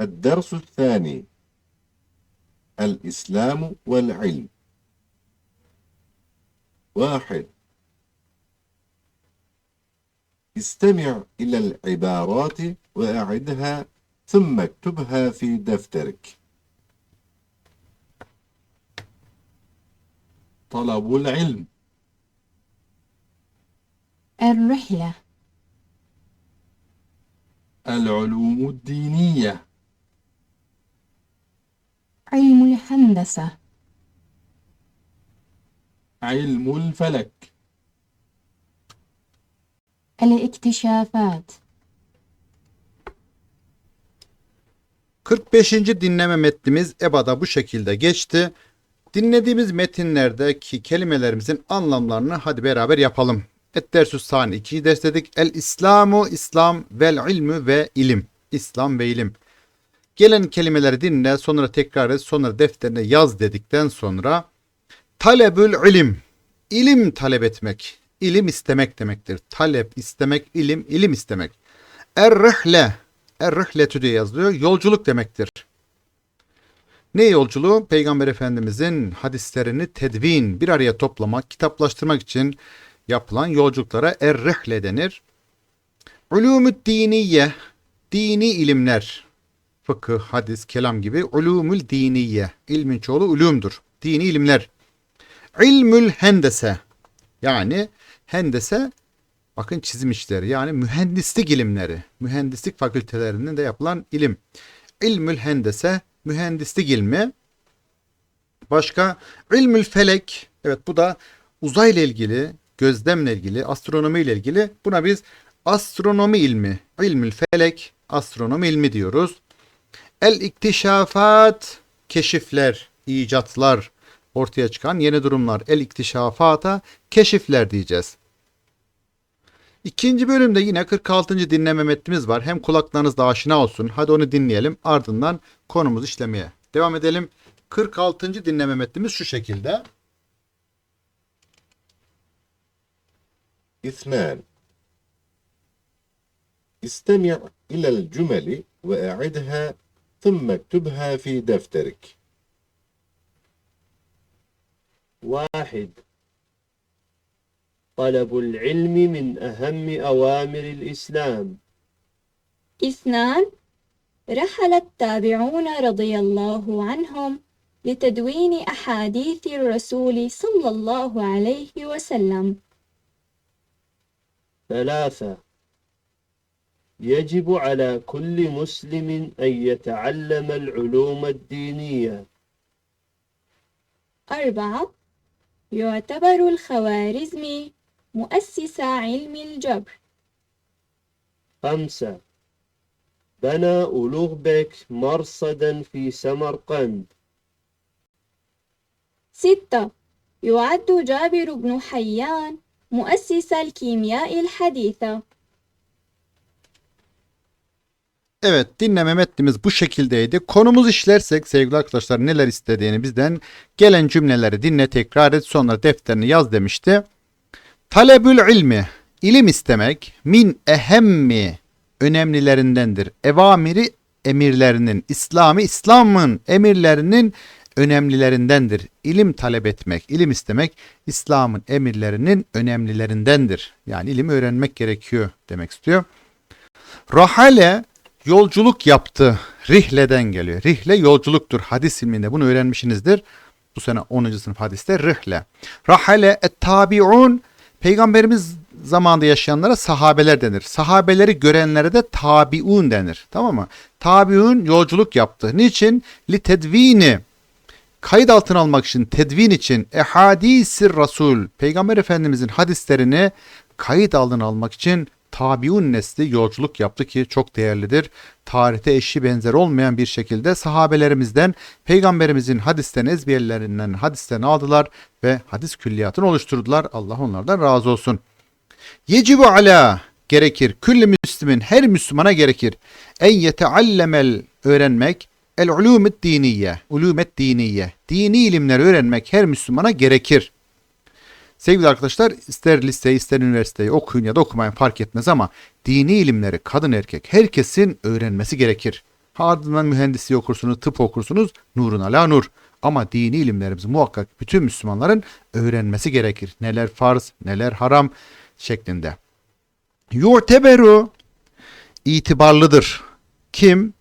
الدرس الثاني الإسلام والعلم. واحد. استمع إلى العبارات وأعدها ثم اكتبها في دفترك. طلب العلم. الرحلة. العلوم الدينية. الهندسة علم الفلك الاكتشافات 45. dinleme metnimiz EBA'da bu şekilde geçti. Dinlediğimiz metinlerdeki kelimelerimizin anlamlarını hadi beraber yapalım. Et dersüs sani 2'yi ders dedik. El İslamu İslam vel ilmü ve ilim. İslam ve ilim. Gelen kelimeleri dinle sonra tekrar et sonra defterine yaz dedikten sonra talebül ilim. İlim talep etmek. ilim istemek demektir. Talep istemek, ilim, ilim istemek. Er-rihle. Er-rihletü diye yazılıyor. Yolculuk demektir. Ne yolculuğu? Peygamber Efendimizin hadislerini tedvin, bir araya toplamak, kitaplaştırmak için yapılan yolculuklara er-rihle denir. Ulûmü diniye, dini ilimler, fıkıh, hadis, kelam gibi ulûmül diniye, ilmin çoğulu ulûmdur. Dini ilimler. İlmül hendese, yani hendese bakın çizim işleri yani mühendislik ilimleri, mühendislik fakültelerinin de yapılan ilim. İlmül hendese, mühendislik ilmi. Başka ilmül felek, evet bu da uzayla ilgili, gözlemle ilgili, astronomi ile ilgili. Buna biz astronomi ilmi, ilmül felek, astronomi ilmi diyoruz. El iktişafat keşifler, icatlar, ortaya çıkan yeni durumlar. El iktişafata keşifler diyeceğiz. İkinci bölümde yine 46. dinleme metnimiz var. Hem kulaklarınız da aşina olsun. Hadi onu dinleyelim. Ardından konumuz işlemeye. Devam edelim. 46. dinleme metnimiz şu şekilde. İsnan İstemi'a ilel cümeli ve e'idha ثم اكتبها في دفترك. واحد. طلب العلم من أهم أوامر الإسلام. اثنان. رحل التابعون رضي الله عنهم لتدوين أحاديث الرسول صلى الله عليه وسلم. ثلاثة. يجب على كل مسلم أن يتعلم العلوم الدينية. أربعة. يعتبر الخوارزمي مؤسس علم الجبر. خمسة. بنى أولوغبك مرصدا في سمرقند. ستة. يعد جابر بن حيان مؤسس الكيمياء الحديثة. Evet dinleme metnimiz bu şekildeydi. Konumuz işlersek sevgili arkadaşlar neler istediğini bizden gelen cümleleri dinle tekrar et sonra defterini yaz demişti. Talebül ilmi ilim istemek min ehemmi önemlilerindendir. Evamiri emirlerinin İslami İslam'ın emirlerinin önemlilerindendir. İlim talep etmek, ilim istemek İslam'ın emirlerinin önemlilerindendir. Yani ilim öğrenmek gerekiyor demek istiyor. Rahale yolculuk yaptı. Rihle'den geliyor. Rihle yolculuktur. Hadis ilminde bunu öğrenmişsinizdir. Bu sene 10. sınıf hadiste rihle. Rahale et tabiun Peygamberimiz zamanında yaşayanlara sahabeler denir. Sahabeleri görenlere de tabiun denir. Tamam mı? Tabiun yolculuk yaptı. Niçin? Li tedvini kayıt altına almak için, tedvin için ehadisir Rasul, Peygamber Efendimizin hadislerini kayıt altına almak için tabiun nesli yolculuk yaptı ki çok değerlidir. Tarihte eşi benzer olmayan bir şekilde sahabelerimizden Peygamberimizin hadislerini ezberlerinden hadislerini aldılar ve hadis külliyatını oluşturdular. Allah onlardan razı olsun. Yecibu ala gerekir. Külli müslimin her Müslümana gerekir. En yeteallemel öğrenmek el ulumet diniye. Ulumet diniye. Dini ilimleri öğrenmek her Müslümana gerekir. Sevgili arkadaşlar ister listeyi ister üniversiteyi okuyun ya da okumayın fark etmez ama dini ilimleri kadın erkek herkesin öğrenmesi gerekir. Ardından mühendisliği okursunuz, tıp okursunuz. Nurun ala nur. Ama dini ilimlerimizi muhakkak bütün Müslümanların öğrenmesi gerekir. Neler farz, neler haram şeklinde. Yu'teberu itibarlıdır. Kim?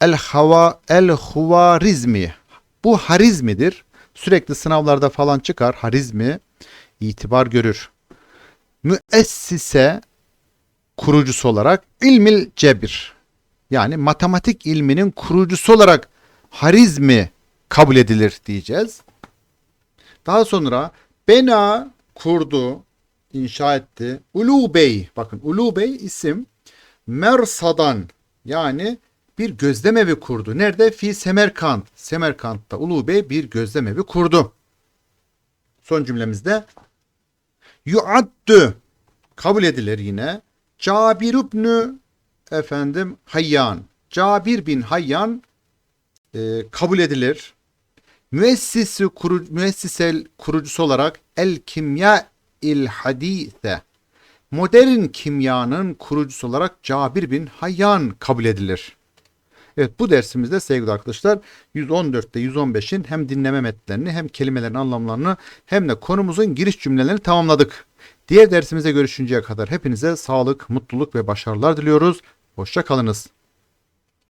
El hava el huvarizmi. Bu harizmidir. Sürekli sınavlarda falan çıkar. Harizmi itibar görür. Müessise kurucusu olarak ilmil cebir. Yani matematik ilminin kurucusu olarak harizmi kabul edilir diyeceğiz. Daha sonra bena kurdu, inşa etti. Ulu Bey, bakın Ulu Bey isim Mersadan yani bir gözlemevi kurdu. Nerede? Fi Semerkant. Semerkant'ta Ulu Bey bir gözlemevi kurdu. Son cümlemizde yuaddü kabul edilir yine. Cabir ibnü efendim Hayyan. Cabir bin Hayyan e, kabul edilir. Müessisi kuru, müessisel kurucusu olarak el kimya il hadise modern kimyanın kurucusu olarak Cabir bin Hayyan kabul edilir. Evet bu dersimizde sevgili arkadaşlar 114'te 115'in hem dinleme metnlerini hem kelimelerin anlamlarını hem de konumuzun giriş cümlelerini tamamladık. Diğer dersimize görüşünceye kadar hepinize sağlık, mutluluk ve başarılar diliyoruz. Hoşça kalınız.